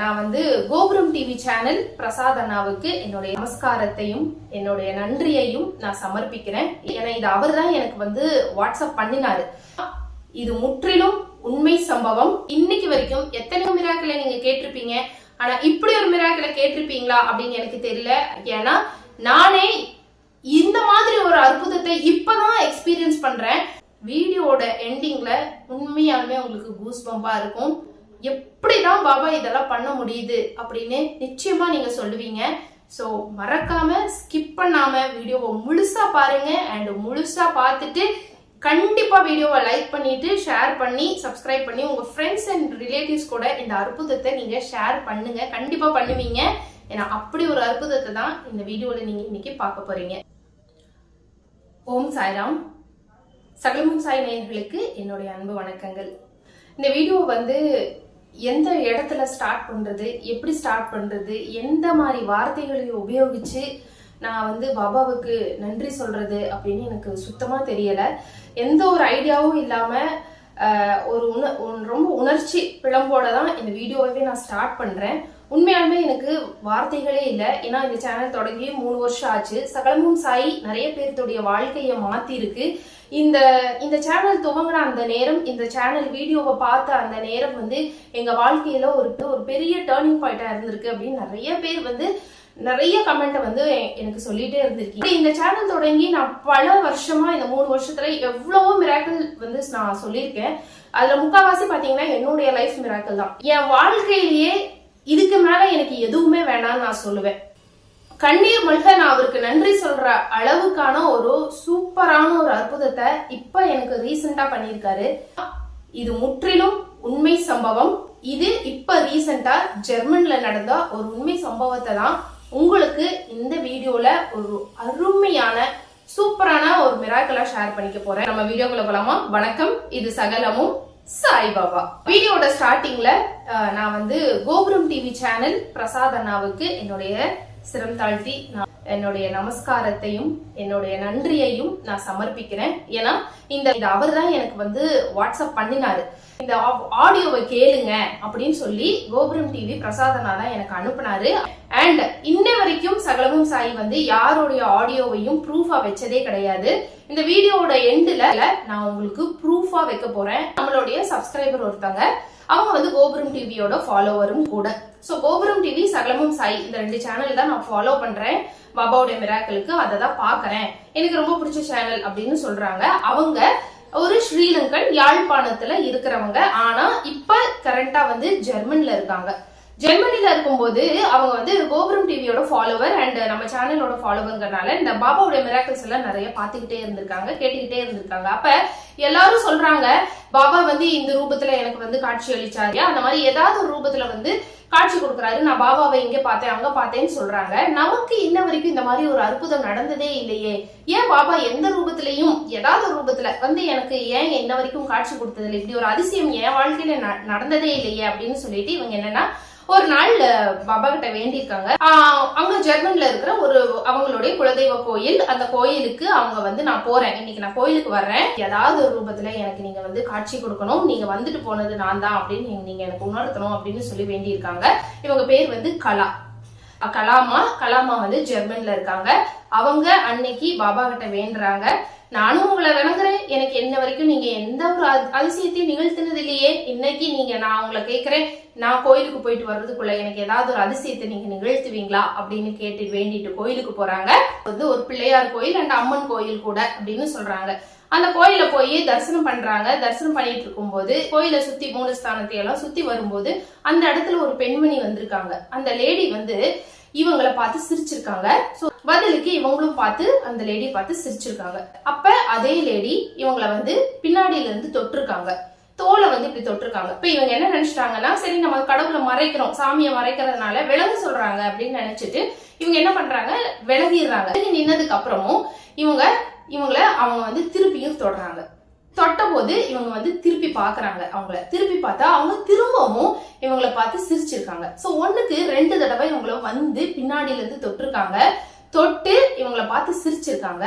நான் வந்து கோபுரம் டிவி சேனல் பிரசாத் அண்ணாவுக்கு என்னுடைய நமஸ்காரத்தையும் என்னுடைய நன்றியையும் நான் சமர்ப்பிக்கிறேன். ஏன்னா இது அவர் தான் எனக்கு வந்து வாட்ஸ்அப் பண்ணினாரு. இது முற்றிலும் உண்மை சம்பவம். இன்னைக்கு வரைக்கும் எத்தனையோ மிராக்களை நீங்க கேட்டிருப்பீங்க. ஆனா இப்படி ஒரு மிராக்களை கேட்டிருப்பீங்களா அப்படின்னு எனக்கு தெரியல. ஏன்னா நானே இந்த மாதிரி ஒரு அற்புதத்தை இப்பதான் எக்ஸ்பீரியன்ஸ் பண்றேன். வீடியோட எண்டிங்ல உண்மையாலுமே உங்களுக்கு கூஸ் பம்பா இருக்கும். எப்படிதான் பாபா இதெல்லாம் பண்ண முடியுது அப்படின்னு நிச்சயமா நீங்க சொல்லுவீங்க. ஸோ மறக்காம ஸ்கிப் பண்ணாம வீடியோவை முழுசா பாருங்க. அண்ட் முழுசா பார்த்துட்டு கண்டிப்பா வீடியோவை லைக் பண்ணிட்டு ஷேர் பண்ணி சப்ஸ்கிரைப் பண்ணி உங்க ஃப்ரெண்ட்ஸ் அண்ட் ரிலேட்டிவ்ஸ் கூட இந்த அற்புதத்தை நீங்க ஷேர் பண்ணுங்க. கண்டிப்பா பண்ணுவீங்க. ஏன்னா அப்படி ஒரு அற்புதத்தை தான் இந்த வீடியோல நீங்க இன்னைக்கு பார்க்க போறீங்க. ஓம் சாய்ராம். சகலமும் சாய் நேயர்களுக்கு என்னுடைய அன்பு வணக்கங்கள். இந்த வீடியோ வந்து எந்த இடத்துல ஸ்டார்ட் பண்ணுறது எப்படி ஸ்டார்ட் பண்ணுறது எந்த மாதிரி வார்த்தைகளை உபயோகித்து நான் வந்து பாபாவுக்கு நன்றி சொல்கிறது அப்படின்னு எனக்கு சுத்தமாக தெரியலை. எந்த ஒரு ஐடியாவும் இல்லாமல் ஒரு உண ரொம்ப உணர்ச்சி பிளம்போட தான் இந்த வீடியோவே நான் ஸ்டார்ட் பண்ணுறேன் உண்மையாலுமே எனக்கு வார்த்தைகளே இல்லை. ஏன்னா இந்த சேனல் தொடங்கி மூணு வருஷம் ஆச்சு. சகலமும் சாய் நிறைய பேர்த்துடைய வாழ்க்கையை மாற்றிருக்கு இந்த இந்த சேனல் துவங்கின அந்த நேரம் இந்த சேனல் வீடியோவை பார்த்த அந்த நேரம் வந்து எங்கள் வாழ்க்கையில ஒரு ஒரு பெரிய டேர்னிங் பாயிண்டாக இருந்திருக்கு அப்படின்னு நிறைய பேர் வந்து நிறைய கமெண்ட்டை வந்து எனக்கு சொல்லிட்டே இருந்திருக்கீங்க. இந்த சேனல் தொடங்கி நான் பல வருஷமா இந்த மூணு வருஷத்துல எவ்வளவோ மிராக்கிள் வந்து நான் சொல்லியிருக்கேன். அதுல முக்காவாசி பாத்தீங்கன்னா என்னுடைய லைஃப் மிராக்கிள் தான். என் வாழ்க்கையிலேயே இதுக்கு மேல எனக்கு எதுவுமே வேணாம்னு நான் சொல்லுவேன். கண்ணீர் மல்க நான் அவருக்கு நன்றி சொல்ற அளவுக்கான ஒரு சூப்பரான ஒரு அற்புதத்தை இப்ப எனக்கு ரீசெண்டா பண்ணியிருக்காரு. இது முற்றிலும் உண்மை சம்பவம். இது இப்ப ரீசெண்டா ஜெர்மன்ல நடந்த ஒரு உண்மை சம்பவத்தை தான் உங்களுக்கு இந்த வீடியோல ஒரு அருமையான சூப்பரான ஒரு மிராக்கலா ஷேர் பண்ணிக்க போறேன். நம்ம வீடியோக்குள்ள போலாமா? வணக்கம். இது சகலமும் சாய்பாபா வீடியோட ஸ்டார்டிங்ல நான் வந்து கோபுரம் டிவி சேனல் பிரசாத் அண்ணாவுக்கு என்னுடைய சிரம் தாழ்த்தி நான் என்னுடைய நமஸ்காரத்தையும் என்னுடைய நன்றியையும் நான் சமர்ப்பிக்கிறேன். ஏன்னா இந்த அவர் தான் எனக்கு வந்து வாட்ஸ்அப் பண்ணினாரு. இந்த ஆடியோவை கேளுங்க அப்படின்னு சொல்லி கோபுரம் டிவி பிரசாதனா தான் எனக்கு அனுப்புனாரு. அண்ட் இன்ன வரைக்கும் சகலமும் சாய் வந்து யாருடைய ஆடியோவையும் ப்ரூஃபா வச்சதே கிடையாது. இந்த வீடியோவோட எண்டுல நான் உங்களுக்கு ப்ரூஃபா வைக்க போறேன். நம்மளுடைய சப்ஸ்கிரைபர் ஒருத்தங்க. அவங்க வந்து கோபுரம் டிவியோட ஃபாலோவரும் கூட. ஸோ கோபுரம் டிவி சகலமும் சாய் இந்த ரெண்டு சேனல் தான் நான் ஃபாலோ பண்றேன். பாபாவுடைய மிராக்களுக்கு அதை தான் பாக்குறேன் எனக்கு ரொம்ப பிடிச்ச சேனல் அப்படின்னு சொல்றாங்க. அவங்க ஒரு ஸ்ரீலங்கன் யாழ்ப்பாணத்துல இருக்கிறவங்க. ஆனா இப்ப கரண்டா வந்து ஜெர்மன்ல இருக்காங்க. ஜெர்மனில இருக்கும்போது அவங்க வந்து கோபுரம் டிவியோட ஃபாலோவர் அண்ட் நம்ம சேனலோட ஃபாலோவர்ங்கிறனால இந்த பாபாவுடைய மிராக்கிள்ஸ் எல்லாம் நிறைய பார்த்துக்கிட்டே இருந்திருக்காங்க கேட்டுக்கிட்டே இருந்திருக்காங்க. அப்ப எல்லாரும் சொல்றாங்க பாபா வந்து இந்த ரூபத்துல எனக்கு வந்து காட்சி அளிச்சாரு. அந்த மாதிரி ஏதாவது ஒரு ரூபத்துல வந்து காட்சி கொடுக்குறாரு. நான் பாபாவை இங்க பார்த்தேன் அங்க பார்த்தேன்னு சொல்றாங்க. நமக்கு இன்ன வரைக்கும் இந்த மாதிரி ஒரு அற்புதம் நடந்ததே இல்லையே. ஏன் பாபா எந்த ரூபத்திலையும் ஏதாவது ஒரு ரூபத்துல வந்து எனக்கு ஏன் இன்ன வரைக்கும் காட்சி கொடுத்ததில்லை? இப்படி ஒரு அதிசயம் என் வாழ்க்கையில ந- நடந்ததே இல்லையே அப்படின்னு சொல்லிட்டு இவங்க என்னன்னா ஒரு நாள் பாபா கிட்ட வேண்டியிருக்காங்க. அங்க ஜெர்மன்ல இருக்கிற ஒரு அவங்களுடைய குலதெய்வ கோயில். அந்த கோயிலுக்கு அவங்க வந்து நான் போறேன். இன்னைக்கு நான் கோயிலுக்கு வர்றேன். ஏதாவது ஒரு ரூபத்துல எனக்கு நீங்க வந்து காட்சி கொடுக்கணும். நீங்க வந்துட்டு போனது நான் தான் அப்படின்னு நீங்க- எனக்கு உணர்த்தணும் அப்படின்னு சொல்லி வேண்டியிருக்காங்க. இவங்க பேர் வந்து கலா. கலாமா கலாமா வந்து ஜெர்மன்ல இருக்காங்க. அவங்க அன்னைக்கு பாபா கிட்ட வேண்டுறாங்க. நானும் உங்களை வணங்குறேன் எனக்கு என்ன வரைக்கும் நீங்க எந்த ஒரு அதிசயத்தையும் நிகழ்த்தினது இல்லையே இன்னைக்கு நீங்க நான் உங்களை கேட்கிறேன். நான் கோயிலுக்கு போயிட்டு வர்றதுக்குள்ள எனக்கு ஏதாவது ஒரு அதிசயத்தை நீங்க நிகழ்த்துவீங்களா? அப்படின்னு கேட்டு வேண்டிட்டு கோயிலுக்கு போறாங்க. வந்து ஒரு பிள்ளையார் கோயில் அண்ட் அம்மன் கோயில் கூட அப்படின்னு சொல்றாங்க. அந்த கோயில போய் தரிசனம் பண்றாங்க. தரிசனம் பண்ணிட்டு இருக்கும் போது கோயிலை சுத்தி மூணு ஸ்தானத்தை எல்லாம் சுத்தி வரும்போது அந்த இடத்துல ஒரு பெண்மணி வந்திருக்காங்க. அந்த லேடி வந்து இவங்கள பார்த்து சிரிச்சிருக்காங்க. ஸோ பதிலுக்கு இவங்களும் பார்த்து அந்த லேடி பார்த்து சிரிச்சிருக்காங்க. அப்ப அதே லேடி இவங்கள வந்து பின்னாடியில இருந்து தொட்டிருக்காங்க. தோலை வந்து இப்படி தொட்டிருக்காங்க. இப்ப இவங்க என்ன நினைச்சிட்டாங்கன்னா சரி நம்ம கடவுளை மறைக்கிறோம். சாமியை மறைக்கிறதுனால விலகு சொல்றாங்க அப்படின்னு நினைச்சிட்டு இவங்க என்ன பண்றாங்க? விலகிடுறாங்க. நின்னதுக்கு அப்புறமும் இவங்க இவங்கள அவங்க வந்து திருப்பியும் தொடுறாங்க. தொட்ட போது இவங்க வந்து திருப்பி பாக்குறாங்க அவங்கள. திருப்பி பார்த்தா அவங்க திரும்பவும் இவங்களை பார்த்து சிரிச்சிருக்காங்க. சோ ஒண்ணுக்கு ரெண்டு தடவை இவங்கள வந்து பின்னாடியில இருந்து தொட்டிருக்காங்க. தொட்டு இவங்களை பார்த்து சிரிச்சிருக்காங்க.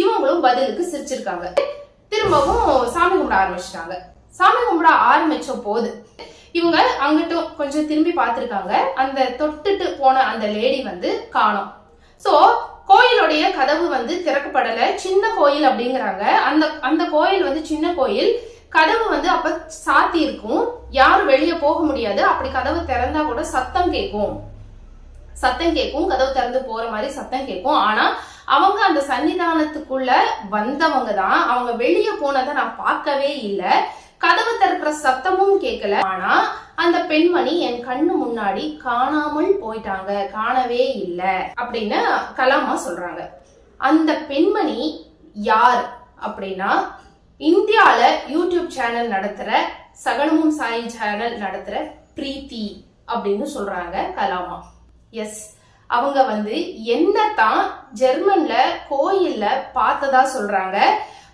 இவங்களும் பதிலுக்கு சிரிச்சிருக்காங்க. திரும்பவும் சாமி கும்பிட ஆரம்பிச்சிட்டாங்க. சாமி கும்பிட ஆரம்பிச்ச போது இவங்க அங்கிட்டும் கொஞ்சம் திரும்பி பார்த்திருக்காங்க. அந்த தொட்டுட்டு போன அந்த லேடி வந்து காணோம். சோ கோயிலுடைய கதவு வந்து திறக்கப்படல. சின்ன கோயில் அப்படிங்கிறாங்க. அந்த அந்த கோயில் வந்து சின்ன கோயில். கதவு வந்து அப்ப சாத்தி இருக்கும். யாரும் வெளியே போக முடியாது. அப்படி கதவு திறந்தா கூட சத்தம் கேட்கும் சத்தம் கேட்கும் கதவு திறந்து போற மாதிரி சத்தம் கேட்கும். ஆனா அவங்க அந்த சன்னிதானத்துக்குள்ள வந்தவங்க தான். அவங்க வெளியே போனதை நான் பார்க்கவே இல்லை. கதவு திறக்கிற சத்தமும் கேட்கல. ஆனா அந்த பெண்மணி என் கண்ணு முன்னாடி காணாமல் போயிட்டாங்க. காணவே இல்லை அப்படின்னு கலாமா சொல்றாங்க. அந்த பெண்மணி யார் அப்படின்னா இந்தியால யூடியூப் சேனல் நடத்துற சகலமும் சாய் சேனல் நடத்துற பிரீத்தி அப்படின்னு சொல்றாங்க கலாமா. எஸ் அவங்க வந்து என்னத்தான் ஜெர்மன்ல கோயில்ல பார்த்ததா சொல்றாங்க.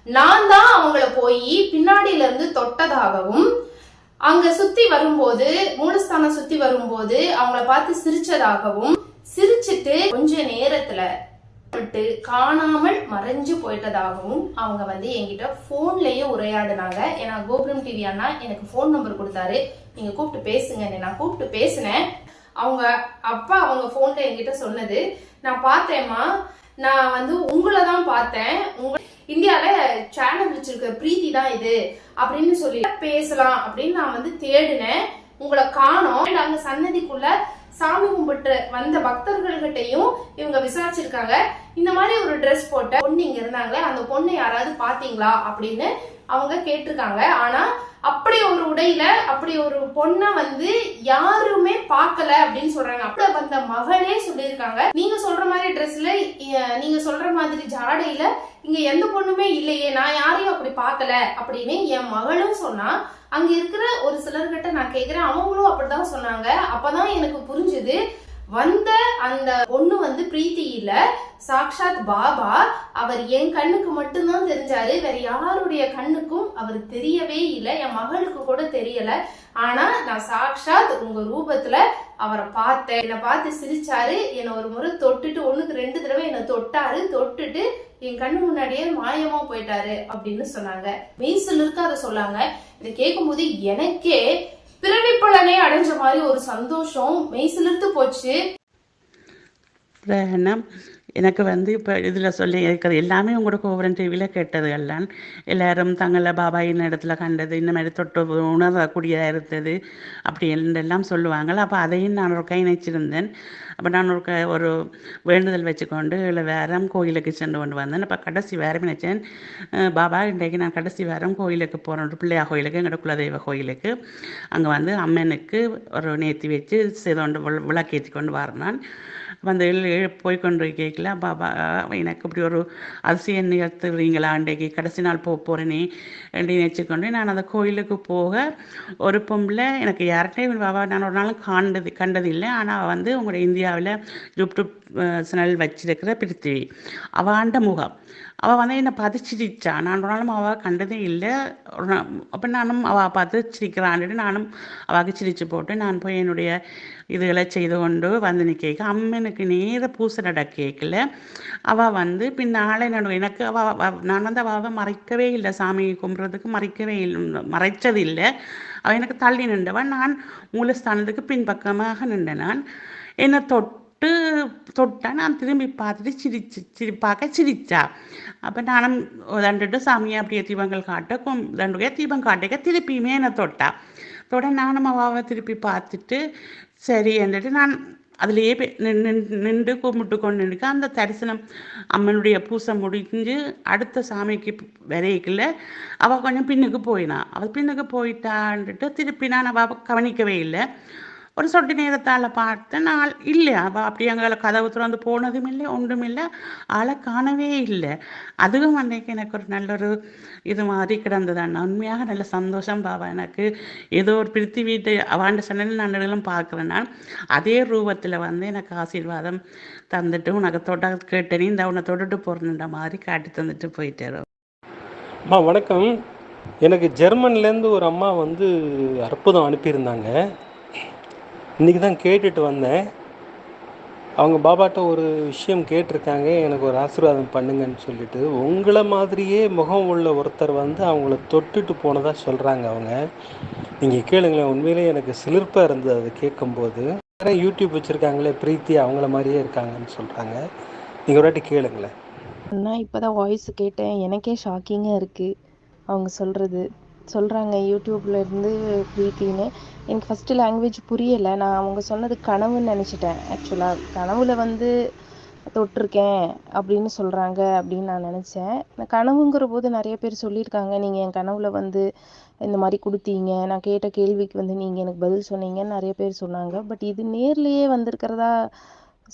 நான் தான் அவங்கள போய் பின்னாடியில இருந்து தொட்டதாகவும் அங்க சுத்தி வரும்போது மூலஸ்தானம் சுத்தி வரும்போது அவங்கள பார்த்து சிரிச்சதாகவும் சிரிச்சிட்டு கொஞ்ச நேரத்துல விட்டு காணாமல் மறைஞ்சு போயிட்டதாகவும் அவங்க வந்து என்கிட்ட போன்லயே உரையாடினாங்க. ஏன்னா கோபுரம் டிவி அண்ணா எனக்கு ஃபோன் நம்பர் கொடுத்தாரு. நீங்க கூப்பிட்டு பேசுங்க. நான் கூப்பிட்டு பேசினேன். அவங்க அப்பா அவங்க போன்ல என்கிட்ட சொன்னது நான் பார்த்தேம்மா. நான் வந்து உங்களை தான் பார்த்தேன். உங்க இந்தியால சேனல் வச்சிருக்க பிரீத்தி தான் இது. அப்படின்னு சொல்லி பேசலாம். அப்படின்னு நான் வந்து தேடினேன். உங்களை காணோம். அந்த சன்னதிக்குள்ள சாமி கும்பிட்டு வந்த பக்தர்கள்கிட்டையும் இவங்க விசாரிச்சிருக்காங்க. இந்த மாதிரி ஒரு ட்ரெஸ் போட்ட பொண்ணு இங்க இருந்தாங்களே அந்த பொண்ணு யாராவது பாத்தீங்களா அப்படின்னு அவங்க கேட்டிருக்காங்க. ஆனா அப்படி ஒரு உடையில அப்படி ஒரு பொண்ணை வந்து யாருமே பார்க்கல அப்படின்னு சொல்றாங்க. அப்படி வந்த மகளே சொல்லியிருக்காங்க. நீங்க சொல்ற மாதிரி ட்ரெஸ்ல நீங்க சொல்ற மாதிரி ஜாடையில இங்க எந்த பொண்ணுமே இல்லையே நான் யாரையும் அப்படி பார்க்கல அப்படின்னு என் மகளும் சொன்னா அங்க இருக்கிற ஒரு சிலர்கிட்ட நான் கேக்குறேன். அவங்களும் அப்படிதான் சொன்னாங்க. அப்பதான் எனக்கு புரிஞ்சுது. வந்த அந்த பொண்ணு வந்து பிரீத்தி இல்ல சாக்ஷாத் பாபா அவர் என் கண்ணுக்கு மட்டும்தான் தெரிஞ்சாரு. வேற யாருடைய கண்ணுக்கும் அவர் தெரியவே இல்லை. என் மகளுக்கு கூட தெரியல. ஆனா நான் சாக்ஷாத் உங்க ரூபத்துல அவரை பார்த்தேன். என்னை பார்த்து சிரிச்சாரு. என்னை ஒரு முறை தொட்டுட்டு ஒண்ணுக்கு ரெண்டு தடவை என்னை தொட்டாரு. தொட்டுட்டு என் கண்ணு முன்னாடியே மாயமா போயிட்டாரு அப்படின்னு சொன்னாங்க. மெய்சிலிருக்கு அதை சொன்னாங்க இதை கேட்கும்போது எனக்கே பிறவி பலனை அடைஞ்ச மாதிரி ஒரு சந்தோஷம் மெய்சிலிருந்து போச்சு. பிரணம் எனக்கு வந்து இப்போ இதில் சொல்லி இருக்கிறது எல்லாமே உங்களோட கோபுரம் டிவியில் கேட்டது எல்லாம் எல்லாரும் தங்களை பாபாயின் இடத்துல கண்டது இந்த மாதிரி தொட்டு உணரக்கூடியதாக இருந்தது அப்படி எல்லாம் சொல்லுவாங்க அப்போ அதையும் நான் ஒரு கை நினைச்சிருந்தேன் அப்போ நான் ஒரு க ஒரு வேண்டுதல் வச்சுக்கொண்டு இல்லை வேறம் கோயிலுக்கு சென்று கொண்டு வந்தேன். அப்போ கடைசி வேறம் நினச்சேன் பாபா இன்றைக்கு நான் கடைசி வேறம் கோயிலுக்கு போகிறோம் பிள்ளையா கோயிலுக்கு எங்களோட குலதெய்வ கோயிலுக்கு. அங்கே வந்து அம்மனுக்கு ஒரு நேர்த்தி வச்சு கொண்டு விளக்கேற்றி கொண்டு வரேன் நான் வந்து போய் கொண்டு கேட்கல பாபா எனக்கு இப்படி ஒரு அதிசயம் நிகழ்த்துறீங்களா அன்றைக்கு கடைசி நாள் போக போகிறேனே அப்படின்னு நினச்சிக்கொண்டு நான் அந்த கோயிலுக்கு போக ஒரு பொம்பளை எனக்கு யார்கிட்டையும் பாபா நான் ஒரு நாளும் காண்டது கண்டது இல்லை ஆனால் வந்து உங்களோட இந்தியாவில் யூடியூப் சேனல் வச்சிருக்கிற பிரித்திவி. அவாண்ட முகம். அவள் வந்து என்னை பார்த்து சிரிச்சா நான் ஒரு நாளும் அவள் கண்டதே இல்லை. அப்போ நானும் அவள் பார்த்து சிரிக்கிறான்ட்டு நானும் அவளுக்கு சிரிச்சு போட்டு நான் போய் என்னுடைய இதுகளை செய்து கொண்டு வந்து நிற்க அம்மனுக்கு நேர பூசை நட கேட்கல அவள் வந்து பின்னாலே நடு எனக்கு அவள் நான் வந்து அவாவை மறைக்கவே இல்லை. சாமியை கும்பிட்றதுக்கு மறைக்கவே இல்லை. மறைச்சது இல்லை அவள் எனக்கு தள்ளி நின்றவன் நான் மூலஸ்தானத்துக்கு பின்பக்கமாக நின்ற நான். என்னை தொட்டு தொட்டு தொட்டா நான் திரும்பி பார்த்துட்டு சிரிச்சு சிரிப்பாக்க சிரிச்சா. அப்போ நானும் தண்டுட்டு சாமியை அப்படியே தீபங்கள் காட்ட கும் தண்டுகைய தீபம் காட்டிக்க திருப்பியுமே என்னை தொட்டா. தொட நானும் அவாவை திருப்பி பார்த்துட்டு சரி என்றிட்டு நான் அதுலேயே நின்று கும்பிட்டு கொண்டு நிற்க அந்த தரிசனம் அம்மனுடைய பூசை முடிஞ்சு அடுத்த சாமிக்கு விரைக்கல. அவள் கொஞ்சம் பின்னுக்கு போயினான் அவள் பின்னுக்கு போயிட்டான்ட்டு திருப்பி நான் அவள் கவனிக்கவே இல்லை. ஒரு சொட்டு நேரத்தால் பார்த்தேன் நான் இல்லை. அவள் அப்படி அங்கே கதவு திறந்து போனதும் இல்லை ஒன்றும் இல்லை. ஆளை காணவே இல்லை. அதுவும் அன்றைக்கு எனக்கு ஒரு நல்ல ஒரு இது மாதிரி கிடந்தது. உண்மையாக நல்ல சந்தோஷம் பாபா எனக்கு. ஏதோ ஒரு பிரித்தி வீட்டு அவாண்ட சன்னல் நண்பர்களும் பார்க்குறேன் நான். அதே ரூபத்தில் வந்து எனக்கு ஆசீர்வாதம் தந்துட்டு உனக்கு தொட கேட்டேனே இந்த உன்னை தொட்டுட்டு போகிறேன்ற மாதிரி காட்டி தந்துட்டு போயிட்டாரு. அம்மா வணக்கம். எனக்கு ஜெர்மன்லேருந்து ஒரு அம்மா வந்து அற்புதம் அனுப்பியிருந்தாங்க. இன்றைக்கி தான் கேட்டுட்டு வந்தேன். அவங்க பாபாட்ட ஒரு விஷயம் கேட்டிருக்காங்க. எனக்கு ஒரு ஆசீர்வாதம் பண்ணுங்கன்னு சொல்லிட்டு. உங்களை மாதிரியே முகம் உள்ள ஒருத்தர் வந்து அவங்கள தொட்டுட்டு போனதாக சொல்கிறாங்க அவங்க. நீங்கள் கேளுங்களேன் உண்மையிலேயே எனக்கு சிலிர்ப்பாக இருந்தது அதை கேட்கும்போது. நிறைய யூடியூப் வச்சுருக்காங்களே பிரீத்தி அவங்கள மாதிரியே இருக்காங்கன்னு சொல்கிறாங்க நீங்கள் ஒரு வாட்டி கேளுங்களேன். நான் இப்போ தான் வாய்ஸ் கேட்டேன். எனக்கே ஷாக்கிங்காக இருக்குது அவங்க சொல்கிறது சொல்கிறாங்க யூடியூப்லேருந்து ப்ரீத்தின்னு. எனக்கு ஃபஸ்ட்டு லாங்குவேஜ் புரியலை. நான் அவங்க சொன்னது கனவுன்னு நினச்சிட்டேன் ஆக்சுவலாக கனவுல வந்து தொட்டிருக்கேன் அப்படின்னு சொல்கிறாங்க அப்படின்னு நான் நினச்சேன். நான் கனவுங்கிற போது நிறைய பேர் சொல்லியிருக்காங்க நீங்கள் என் கனவுல வந்து இந்த மாதிரி கொடுத்தீங்க. நான் கேட்ட கேள்விக்கு வந்து நீங்கள் எனக்கு பதில் சொன்னீங்கன்னு நிறைய பேர் சொன்னாங்க. பட் இது நேர்லேயே வந்திருக்கிறதா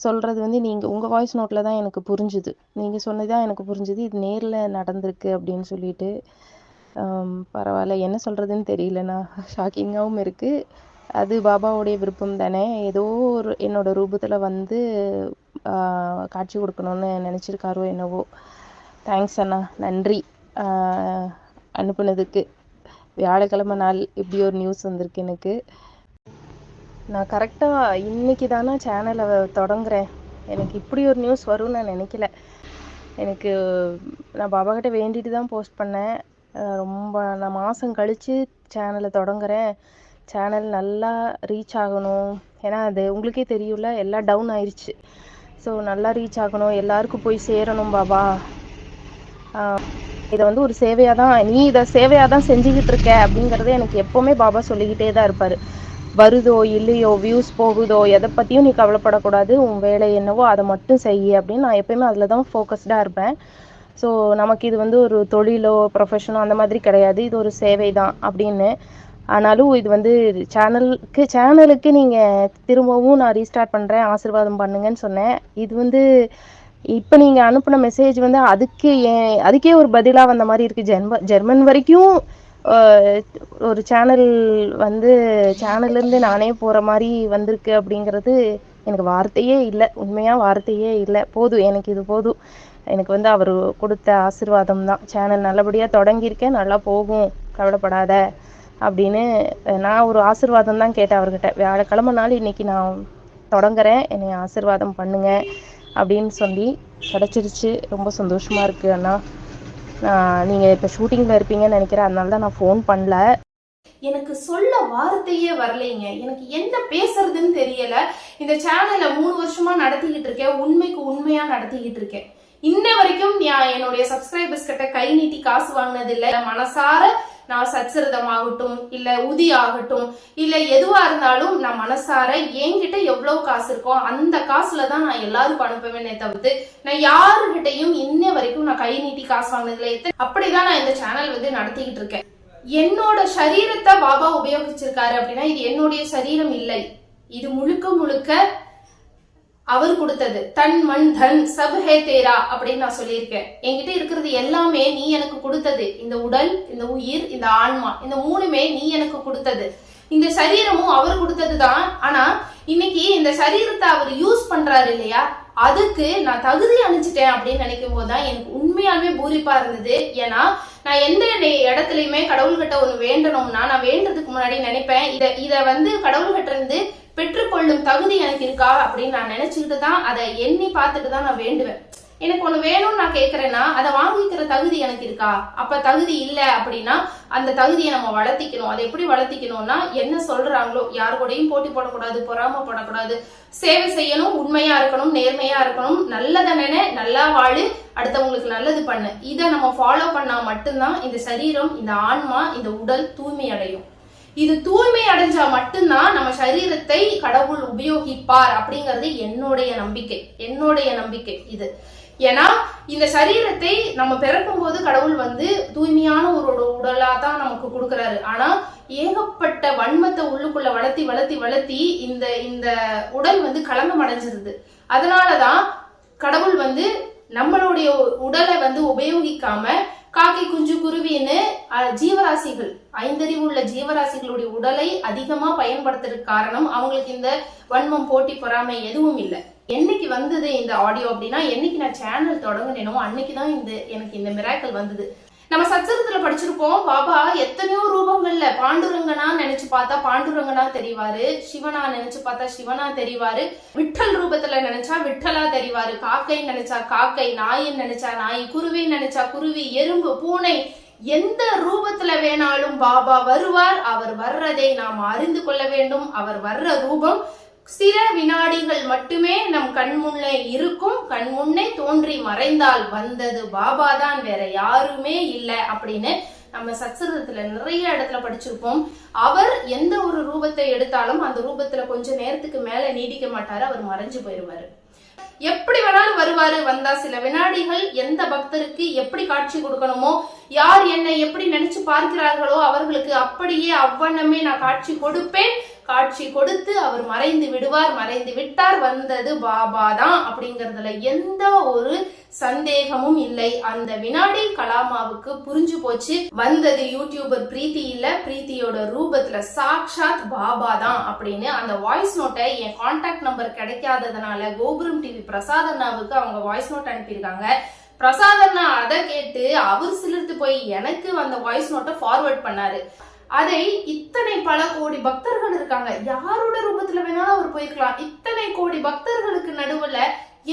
சொல்கிறது வந்து நீங்கள் உங்கள் வாய்ஸ் நோட்டில் தான் எனக்கு புரிஞ்சுது. நீங்கள் சொன்னது தான் எனக்கு புரிஞ்சுது. இது நேரில் நடந்திருக்கு அப்படின்னு சொல்லிட்டு பரவாயில்ல. என்ன சொல்கிறதுன்னு தெரியலண்ணா ஷாக்கிங்காகவும் இருக்குது அது பாபாவுடைய விருப்பம் தானே. ஏதோ ஒரு என்னோட ரூபத்தில் வந்து காட்சி கொடுக்கணும்னு நினச்சிருக்காரோ என்னவோ. தேங்க்ஸ் அண்ணா. நன்றி. அனுப்புனதுக்கு. வியாழக்கிழமை நாள் இப்படி ஒரு நியூஸ் வந்திருக்கு எனக்கு. நான் கரெக்டாக இன்னைக்கு தானே சேனலை தொடங்குறேன். எனக்கு இப்படி ஒரு நியூஸ் வரும்னு நான் நினைக்கல. எனக்கு நான் பாபா கிட்ட வேண்டிட்டு தான் போஸ்ட் பண்ணேன். ரொம்ப நான் மாதம் கழித்து சேனலை தொடங்குறேன். சேனல் நல்லா ரீச் ஆகணும். ஏன்னா அது உங்களுக்கே தெரியும்ல எல்லாம் டவுன் ஆயிடுச்சு ஸோ நல்லா ரீச் ஆகணும். எல்லாருக்கும் போய் சேரணும் பாபா. இதை வந்து ஒரு சேவையாக தான் நீ இதை சேவையாக தான் செஞ்சுக்கிட்டு இருக்க அப்படிங்கிறத எனக்கு எப்போவுமே பாபா சொல்லிக்கிட்டே தான் இருப்பார். வருதோ இல்லையோ வியூஸ் போகுதோ எதை பற்றியும் நீ கவலைப்படக்கூடாது. உன் வேலை என்னவோ அதை மட்டும் செய்ய அப்படின்னு நான் எப்பயுமே அதில் தான் ஃபோக்கஸ்டாக இருப்பேன். ஸோ நமக்கு இது வந்து ஒரு தொழிலோ ப்ரொஃபஷனோ அந்த மாதிரி கிடையாது. இது ஒரு சேவை தான் அப்படின்னு. ஆனாலும் இது வந்து சேனலுக்கு சேனலுக்கு நீங்கள் திரும்பவும் நான் ரீஸ்டார்ட் பண்ணுறேன் ஆசீர்வாதம் பண்ணுங்கன்னு சொன்னேன். இது வந்து இப்போ நீங்கள் அனுப்பின மெசேஜ் வந்து அதுக்கு ஏன் அதுக்கே ஒரு பதிலாக வந்த மாதிரி இருக்குது ஜெர்ம ஜெர்மன் வரைக்கும் ஒரு சேனல் வந்து சேனல்லேருந்து நானே போகிற மாதிரி வந்திருக்கு அப்படிங்கிறது எனக்கு வார்த்தையே இல்லை. உண்மையாக வார்த்தையே இல்லை. போதும் எனக்கு இது போதும் எனக்கு வந்து அவர் கொடுத்த ஆசிர்வாதம் தான். சேனல் நல்லபடியாக தொடங்கியிருக்கேன் நல்லா போகும். கவலைப்படாத. அப்படின்னு நான் ஒரு ஆசீர்வாதம் தான் கேட்டேன் அவர்கிட்ட. வியாழக்கிழமை நாள் இன்னைக்கு நான் தொடங்குறேன். என்னை ஆசிர்வாதம் பண்ணுங்க. அப்படின்னு சொல்லி கிடச்சிருச்சு. ரொம்ப சந்தோஷமாக இருக்குது அண்ணா. நீங்கள் இப்போ ஷூட்டிங்கில் இருப்பீங்கன்னு நினைக்கிறேன். அதனால தான் நான் ஃபோன் பண்ணல. எனக்கு சொல்ல வார்த்தையே வரலைங்க. எனக்கு என்ன பேசுறதுன்னு தெரியல. இந்த சேனலை மூணு வருஷமா நடத்திக்கிட்டு இருக்கேன். உண்மைக்கு உண்மையா நடத்திக்கிட்டு இருக்கேன். இன்ன வரைக்கும் நான் என்னுடைய சப்ஸ்கிரைபர்ஸ் கிட்ட கை நீட்டி காசு வாங்கினது இல்ல மனசார நான் சச்சரிதம் ஆகட்டும் இல்ல உதி ஆகட்டும் இல்ல எதுவா இருந்தாலும் நான் மனசார என்கிட்ட எவ்வளவு காசு இருக்கோ அந்த காசுல தான் நான் எல்லாருக்கும் அனுப்புவேனே தவிர்த்து நான் யாருகிட்டையும் இன்ன வரைக்கும் நான் கை நீட்டி காசு வாங்கினதுல அப்படிதான் நான் இந்த சேனல் வந்து நடத்திக்கிட்டு இருக்கேன். என்னோட சரீரத்தை பாபா உபயோகிச்சிருக்காரு அப்படின்னா இது என்னுடைய சரீரம் இல்லை. இது முழுக்க முழுக்க அவர் கொடுத்தது. தன் மண் தன் சப் ஹே தேரா அப்படின்னு நான் சொல்லியிருக்கேன். என்கிட்ட இருக்கிறது எல்லாமே நீ எனக்கு கொடுத்தது. இந்த உடல் இந்த உயிர் இந்த ஆன்மா இந்த மூணுமே நீ எனக்கு கொடுத்தது. இந்த சரீரமும் அவர் கொடுத்தது தான் ஆனா இன்னைக்கு இந்த சரீரத்தை அவர் யூஸ் பண்றாரு இல்லையா? அதுக்கு நான் தகுதி அணிஞ்சிட்டேன் அப்படின்னு நினைக்கும் போதுதான் எனக்கு உண்மையாலுமே பூரிப்பா இருந்தது. ஏன்னா நான் எந்த இடத்துலயுமே கடவுள்கிட்ட ஒன்று வேண்டணும்னா நான் வேண்டதுக்கு முன்னாடி நினைப்பேன் இதை இத வந்து கடவுள்கிட்ட இருந்து பெற்றுக்கொள்ளும் தகுதி எனக்கு இருக்கா அப்படின்னு நான் நினைச்சுக்கிட்டு தான் அதை எண்ணி பார்த்துட்டு தான் நான் வேண்டுவேன். எனக்கு ஒண்ணு வேணும்னு நான் கேக்குறேன்னா அதை வாங்கிக்கிற தகுதி எனக்கு இருக்கா? அப்ப தகுதி இல்ல அப்படின்னா அந்த தகுதியை நம்ம வளர்த்திக்கணும். அதை எப்படி வளர்த்திக்கணும்னா என்ன சொல்றாங்களோ யார் கூடயும் போட்டி போடக்கூடாது பொறாமப்படக்கூடாது சேவை செய்யணும் உண்மையா இருக்கணும் நேர்மையா இருக்கணும். நல்லதை நினை நல்லா வாழு அடுத்தவங்களுக்கு நல்லது பண்ணு. இதை நம்ம ஃபாலோ பண்ணா மட்டும்தான் இந்த சரீரம் இந்த ஆன்மா இந்த உடல் தூய்மை அடையும். இது தூய்மை அடைஞ்சா மட்டும்தான் நம்ம சரீரத்தை கடவுள் உபயோகிப்பார் அப்படிங்கிறது என்னுடைய நம்பிக்கை. என்னுடைய நம்பிக்கை இது. ஏன்னா இந்த சரீரத்தை நம்ம பிறக்கும் போது கடவுள் வந்து தூய்மையான ஒரு உடலா தான் நமக்கு கொடுக்கறாரு. ஆனா ஏகப்பட்ட வன்மத்தை உள்ளுக்குள்ள வளர்த்தி வளர்த்தி வளர்த்தி இந்த இந்த உடல் வந்து களங்கம் அடைஞ்சிருது. அதனாலதான் கடவுள் வந்து நம்மளுடைய உடலை வந்து உபயோகிக்காம காக்கை குஞ்சு குருவின்னு ஜீவராசிகள் ஐந்தறிவு உள்ள ஜீவராசிகளுடைய உடலை அதிகமா பயன்படுத்துறதுக்கு காரணம் அவங்களுக்கு இந்த வன்மம் போட்டி பொறாமை எதுவும் இல்லை. என்னைக்கு வந்தது இந்த ஆடியோ அப்படின்னா என்னைக்கு நான் சேனல் தொடங்கினேனோ அன்னைக்கு தான் இந்த எனக்கு இந்த மிராக்கல் வந்தது. நம்ம சச்சரத்துல படிச்சிருப்போம் பாபா எத்தனையோ ரூபங்கள்ல பாண்டுரங்கனா நினைச்சு பார்த்தா பாண்டுரங்கனா தெரிவாரு சிவனா நினைச்சு பார்த்தா சிவனா தெரிவாரு விட்டல் ரூபத்துல நினைச்சா விட்டலா தெரிவாரு காக்கை நினைச்சா காக்கை நாயின் நினைச்சா நாய் குருவி நினைச்சா குருவி எறும்பு பூனை எந்த ரூபத்துல வேணாலும் பாபா வருவார் அவர் வர்றதை நாம் அறிந்து கொள்ள வேண்டும் அவர் வர்ற ரூபம் சில வினாடிகள் மட்டுமே நம் கண்முன்னே இருக்கும். கண்முன்னே தோன்றி மறைந்தால் வந்தது பாபா தான் வேற யாருமே இல்லை அப்படின்னு நம்ம சச்சரத்துல நிறைய இடத்துல படிச்சிருப்போம். அவர் எந்த ஒரு ரூபத்தை எடுத்தாலும் அந்த ரூபத்துல கொஞ்ச நேரத்துக்கு மேல நீடிக்க மாட்டாரு. அவர் மறைஞ்சு போயிருவாரு. எப்படி வேணாலும் வருவாரு. வந்தா சில வினாடிகள் எந்த பக்தருக்கு எப்படி காட்சி கொடுக்கணுமோ யார் என்னை எப்படி நினைச்சு பார்க்கிறார்களோ அவர்களுக்கு அப்படியே அவ்வண்ணமே நான் காட்சி கொடுப்பேன். காட்சி கொடுத்து அவர் மறைந்து விடுவார் மறைந்து விட்டார் வந்தது பாபா தான் அப்படிங்கறதுல எந்த ஒரு சந்தேகமும் இல்லை. அந்த வினாடி கலாமாவுக்கு புரிஞ்சு போச்சு. வந்தது யூடியூபர் பிரீத்தி இல்ல பிரீத்தியோட ரூபத்துல சாக்ஷாத் பாபா தான் அப்படின்னு அந்த வாய்ஸ் நோட்டை என் கான்டாக்ட் நம்பர் கிடைக்காததுனால கோபுரம் டிவி பிரசாத் அண்ணாவுக்கு அவங்க வாய்ஸ் நோட் அனுப்பியிருக்காங்க. பிரசாத் அண்ணா அதை கேட்டு அவர் சிலிர்த்து போய் எனக்கு அந்த வாய்ஸ் நோட்டை ஃபார்வர்ட் பண்ணாரு. அதை இத்தனை பல கோடி பக்தர்கள் இருக்காங்க. யாரோட ரூபத்துல வேணாலும் அவர் போயிருக்கலாம் இத்தனை கோடி பக்தர்களுக்கு நடுவுல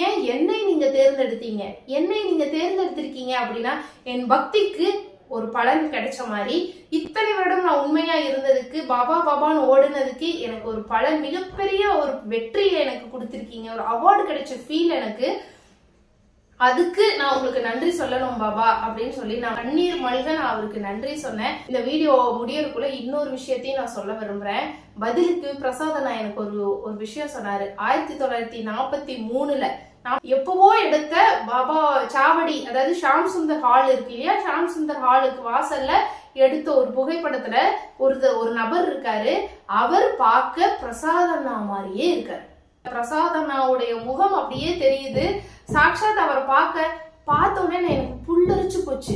ஏன் என்னை நீங்க தேர்ந்தெடுத்தீங்க? என்னை நீங்க தேர்ந்தெடுத்திருக்கீங்க அப்படின்னா என் பக்திக்கு ஒரு பலன் கிடைச்ச மாதிரி இத்தனை வருடம் நான் உண்மையா இருந்ததுக்கு பாபா பாபான்னு ஓடுனதுக்கு எனக்கு ஒரு பலன் மிகப்பெரிய ஒரு வெற்றியை எனக்கு கொடுத்துருக்கீங்க. ஒரு அவார்டு கிடைச்ச ஃபீல் எனக்கு அதுக்கு நான் உங்களுக்கு நன்றி சொல்லணும் பாபா அப்படின்னு சொல்லி நான் கண்ணீர் மல்க நான் அவருக்கு நன்றி சொன்னேன். இந்த வீடியோ முடியறதுக்குள்ள இன்னொரு விஷயத்தையும் நான் சொல்ல விரும்புறேன். பதிலுக்கு பிரசாத எனக்கு ஒரு ஒரு விஷயம் சொன்னாரு. ஆயிரத்தி தொள்ளாயிரத்தி நாற்பத்தி மூணுல நான் எப்பவோ எடுத்த பாபா சாவடி அதாவது ஷாம் சுந்தர் ஹால் இருக்கு இல்லையா? ஷாம் சுந்தர் ஹாலுக்கு வாசல்ல எடுத்த ஒரு புகைப்படத்துல ஒரு ஒரு நபர் இருக்காரு. அவர் பார்க்க பிரசாதண்ணா மாதிரியே இருக்காரு. பிரசாதண்ணாவுடைய முகம் அப்படியே தெரியுது. சாக்ஷாத் அவரை பார்க்க பார்த்தோன்னே எனக்கு புல்லரிச்சு போச்சு.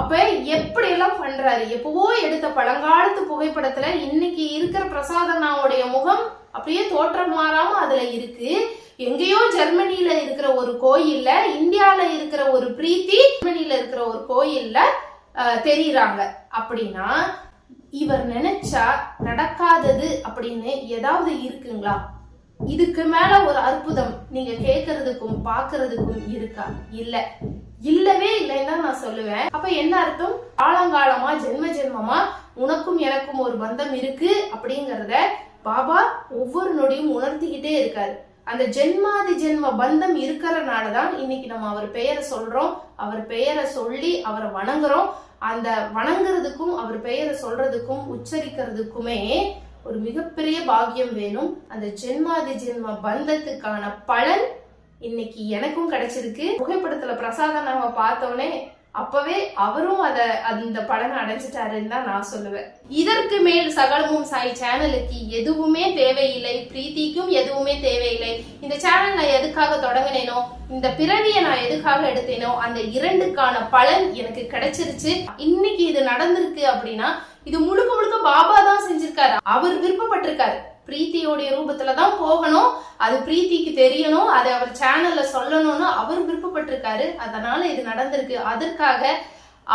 அப்ப எப்படி எல்லாம் பண்றாரு? எப்பவோ எடுத்த பழங்காலத்து புகைப்படத்துல இன்னைக்கு இருக்கிற பிரசாதண்ணாவுடைய முகம் அப்படியே தோற்றம் மாறாம அதுல இருக்கு. எங்கேயோ ஜெர்மனியில இருக்கிற ஒரு கோயில்ல இந்தியால இருக்கிற ஒரு பிரீத்தி ஜெர்மனியில இருக்கிற ஒரு கோயில்ல தெரியுறாங்க. அப்படின்னா இவர் நினைச்சா நடக்காதது அப்படின்னு ஏதாவது இருக்குங்களா? இதுக்கு மேல ஒரு அற்புதம் நீங்க கேக்குறதுக்கும் பாக்குறதுக்கும் இருக்கா? இல்ல. இல்லவே இல்லைன்னு நான் சொல்லுவேன். அப்ப என்ன அர்த்தம்? காலங்காலமா ஜென்ம ஜென்மமா உனக்கும் எனக்கும் ஒரு பந்தம் இருக்கு அப்படிங்கறத பாபா ஒவ்வொரு நொடியும் உணர்த்திக்கிட்டே இருக்காரு. அந்த ஜென்மாதி ஜென்ம பந்தம் இருக்கறனாலதான் இன்னைக்கு நம்ம அவர் பெயரை சொல்றோம் அவர் பெயரை சொல்லி அவரை வணங்குறோம். அந்த வணங்குறதுக்கும் அவர் பெயரை சொல்றதுக்கும் உச்சரிக்கிறதுக்குமே ஒரு மிகப்பெரிய பாக்கியம் வேணும். அந்த ஜென்மாதி ஜென்ம பந்தத்துக்கான பலன் இன்னைக்கு எனக்கும் கிடைச்சிருக்கு. புகைப்படத்துல பிரசாதம் நாம பார்த்தோன்னே அப்பவே அவரும் அத அந்த பலனை அடைஞ்சிட்டாருன்னு தான் நான் சொல்லுவேன். இதற்கு மேல் சகலமும் சாய் சேனலுக்கு எதுவுமே தேவையில்லை. பிரீத்திக்கும் எதுவுமே தேவையில்லை. இந்த சேனல் நான் எதுக்காக தொடங்கினேனோ இந்த பிறவியை நான் எதுக்காக எடுத்தேனோ அந்த இரண்டுக்கான பலன் எனக்கு கிடைச்சிருச்சு. இன்னைக்கு இது நடந்திருக்கு அப்படின்னா இது முழுக்க முழுக்க பாபா தான் செஞ்சிருக்காரு. அவர் விருப்பப்பட்டிருக்காரு. பிரீத்தியோடைய ரூபத்துல தான் போகணும். அது பிரீத்திக்கு தெரியணும். அதை அவர் சேனல்ல சொல்லணும்னு அவர் விருப்பப்பட்டிருக்காரு. அதனால இது நடந்திருக்கு. அதற்காக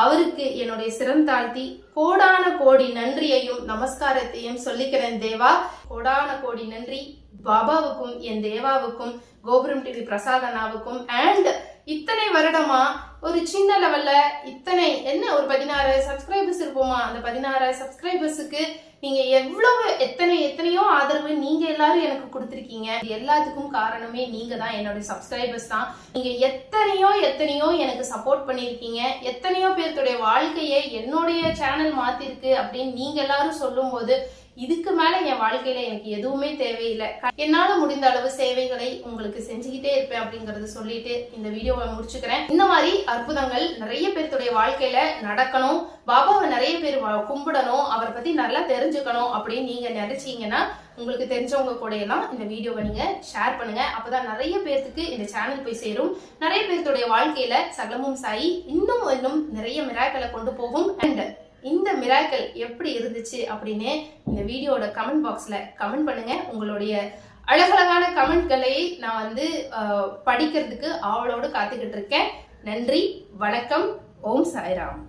அவருக்கு என்னுடைய சிறந்தாழ்த்தி கோடான கோடி நன்றியையும் நமஸ்காரத்தையும் சொல்லிக்கிறேன் தேவா. கோடான கோடி நன்றி. பாபாவுக்கும் என் தேவாவுக்கும் கோபுரம் டிவி பிரசாதனாவுக்கும் அண்ட் இத்தனை வருடமா? ஒரு சின்ன லெவல்ல இத்தனை என்ன ஒரு பதினாறு சப்ஸ்கிரைபர்ஸ் இருப்போமா? அந்த பதினாறு சப்ஸ்கிரைபர்ஸுக்கு நீங்க எவ்வளவு எத்தனை எத்தனையோ ஆதரவு நீங்க எல்லாரும் எனக்கு கொடுத்துருக்கீங்க. எல்லாத்துக்கும் காரணமே நீங்க தான் என்னுடைய சப்ஸ்கிரைபர்ஸ் தான். நீங்க எத்தனையோ எத்தனையோ எனக்கு சப்போர்ட் பண்ணிருக்கீங்க எத்தனையோ பேர்த்துடைய வாழ்க்கையை என்னுடைய சேனல் மாத்திருக்கு அப்படின்னு நீங்க எல்லாரும் சொல்லும்போது இதுக்கு மேல என் வாழ்க்கையில எனக்கு எதுவுமே தேவையில்லை. என்னால முடிந்த அளவு சேவைகளை உங்களுக்கு செஞ்சுக்கிட்டே இருப்பேன் அப்படிங்கறத சொல்லிட்டு இந்த வீடியோவை முடிச்சுக்கிறேன். இந்த மாதிரி அற்புதங்கள் நிறைய பேர்த்துடைய வாழ்க்கையில நடக்கணும். பாபாவை நிறைய பேர் கும்பிடணும். அவரை பத்தி நல்லா தெரிஞ்சுக்கணும் அப்படின்னு நீங்க நினைச்சீங்கன்னா உங்களுக்கு தெரிஞ்சவங்க கூட எல்லாம் இந்த வீடியோவை நீங்க ஷேர் பண்ணுங்க. அப்பதான் நிறைய பேர்த்துக்கு இந்த சேனல் போய் சேரும். நிறைய பேர்த்துடைய வாழ்க்கையில சகலமும் சாயி இன்னும் இன்னும் நிறைய மிராக்களை கொண்டு போகும். அண்ட் இந்த மிராக்கல் எப்படி இருந்துச்சு அப்படின்னு இந்த வீடியோட கமெண்ட் பாக்ஸில் கமெண்ட் பண்ணுங்க. உங்களுடைய அழகழகான கமெண்ட்களை நான் வந்து படிக்கிறதுக்கு ஆவலோடு காத்துக்கிட்டு இருக்கேன். நன்றி வணக்கம் ஓம் சாய்ராம்.